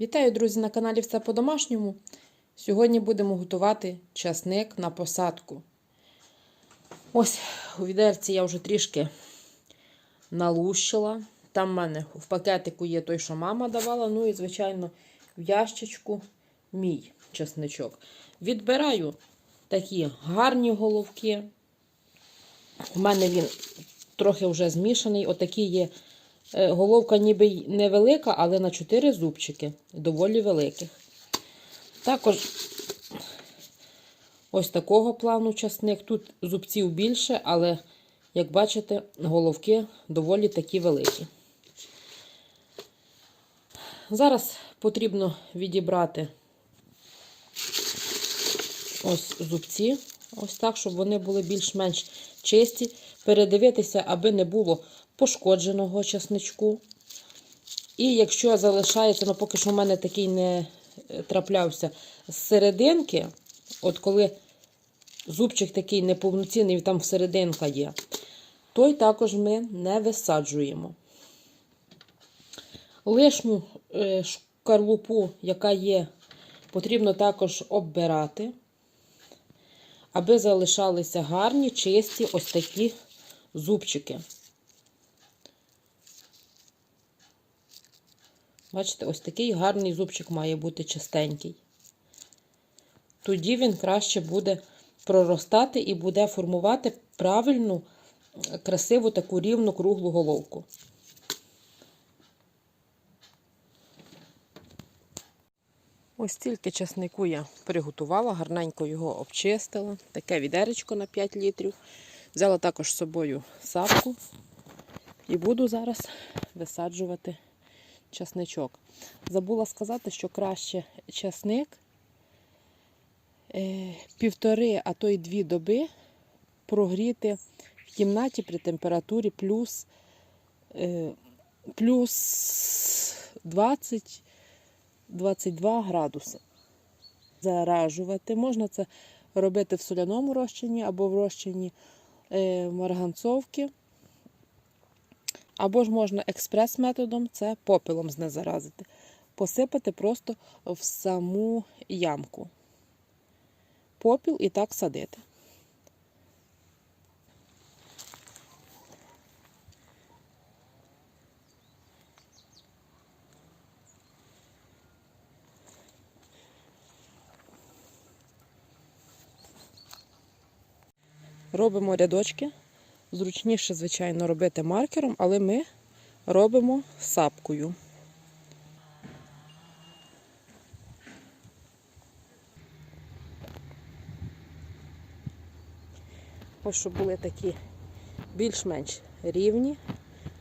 Вітаю, друзі, на каналі Все по-домашньому. Сьогодні будемо готувати часник на посадку. Ось у відерці я вже трішки налущила. Там в мене в пакетику є той, що мама давала. Ну і, звичайно, в ящичку мій часничок. Відбираю такі гарні головки. У мене він трохи вже змішаний. Отакі є Головка ніби невелика, але на 4 зубчики, доволі великих. Також ось такого плану часник. Тут зубців більше, але, як бачите, головки доволі такі великі. Зараз потрібно відібрати ось зубці, ось так, щоб вони були більш-менш чисті. Передивитися, аби не було пошкодженого часничку. І якщо залишається, ну поки що в мене такий не е, траплявся з серединки, от коли зубчик такий неповноцінний, там всерединка є, той також ми не висаджуємо. Лишню е, шкарлупу, яка є, потрібно також оббирати, аби залишалися гарні, чисті ось такі зубчики. Бачите, ось такий гарний зубчик має бути чистенький. Тоді він краще буде проростати і буде формувати правильну, красиву таку рівну круглу головку. Ось стільки часнику я приготувала, гарненько його обчистила. Таке відеречко на 5 літрів. Взяла також з собою сапку і буду зараз висаджувати часничок. Забула сказати, що краще часник е, півтори, а то й дві доби прогріти в кімнаті при температурі плюс, е, плюс 20 22 градуси. Заражувати. Можна це робити в соляному розчині або в розчині е, марганцовки. Або ж можна експрес-методом, це попелом знезаразити. Посипати просто в саму ямку. Попіл і так садити. Робимо рядочки. Зручніше, звичайно, робити маркером, але ми робимо сапкою. Ось щоб були такі більш-менш рівні,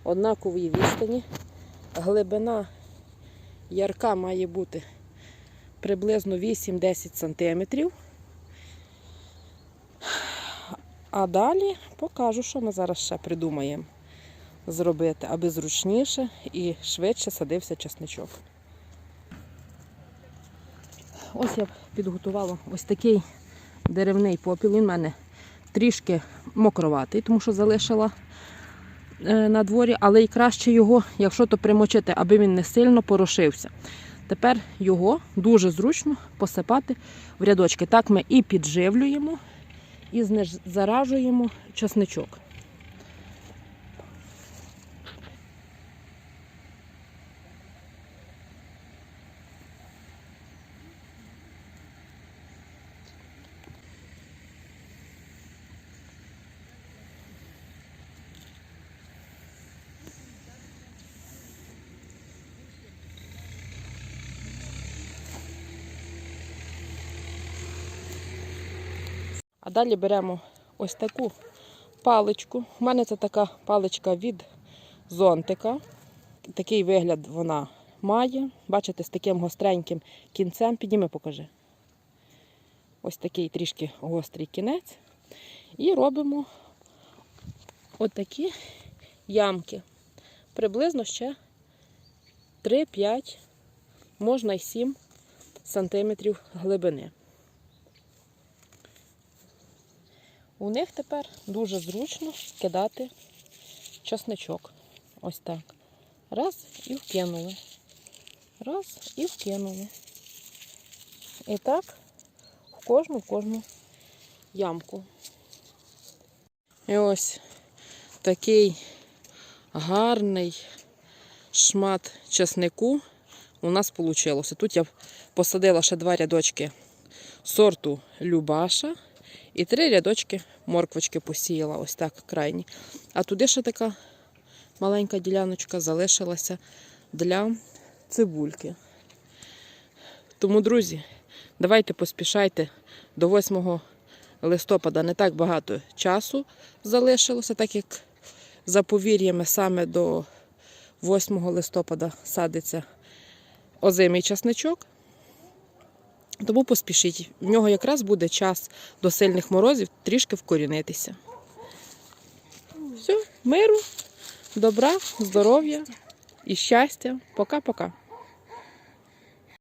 однакової відстані. Глибина ярка має бути приблизно 8-10 см. А далі покажу, що ми зараз ще придумаємо зробити, аби зручніше і швидше садився часничок. Ось я підготувала ось такий деревний попіл. Він в мене трішки мокроватий, тому що залишила е, на дворі, але й краще його, якщо то примочити, аби він не сильно порошився. Тепер його дуже зручно посипати в рядочки. Так ми і підживлюємо і знезаражуємо часничок. А далі беремо ось таку паличку. У мене це така паличка від зонтика. Такий вигляд вона має. Бачите, з таким гостреньким кінцем. Підніми, покажи. Ось такий трішки гострий кінець. І робимо отакі ямки. Приблизно ще 3-5, можна й 7 сантиметрів глибини. У них тепер дуже зручно кидати часничок. Ось так. Раз і вкинули. Раз і вкинули. І так в кожну, в кожну ямку. І ось такий гарний шмат часнику у нас вийшло. Тут я посадила ще два рядочки сорту Любаша і три рядочки морквочки посіяла, ось так крайні. А туди ще така маленька діляночка залишилася для цибульки. Тому, друзі, давайте поспішайте до 8 листопада не так багато часу залишилося, так як за повір'ями саме до 8 листопада садиться озимий часничок. Тому поспішіть. В нього якраз буде час до сильних морозів трішки вкорінитися. Все, миру, добра, здоров'я і щастя. Пока-пока.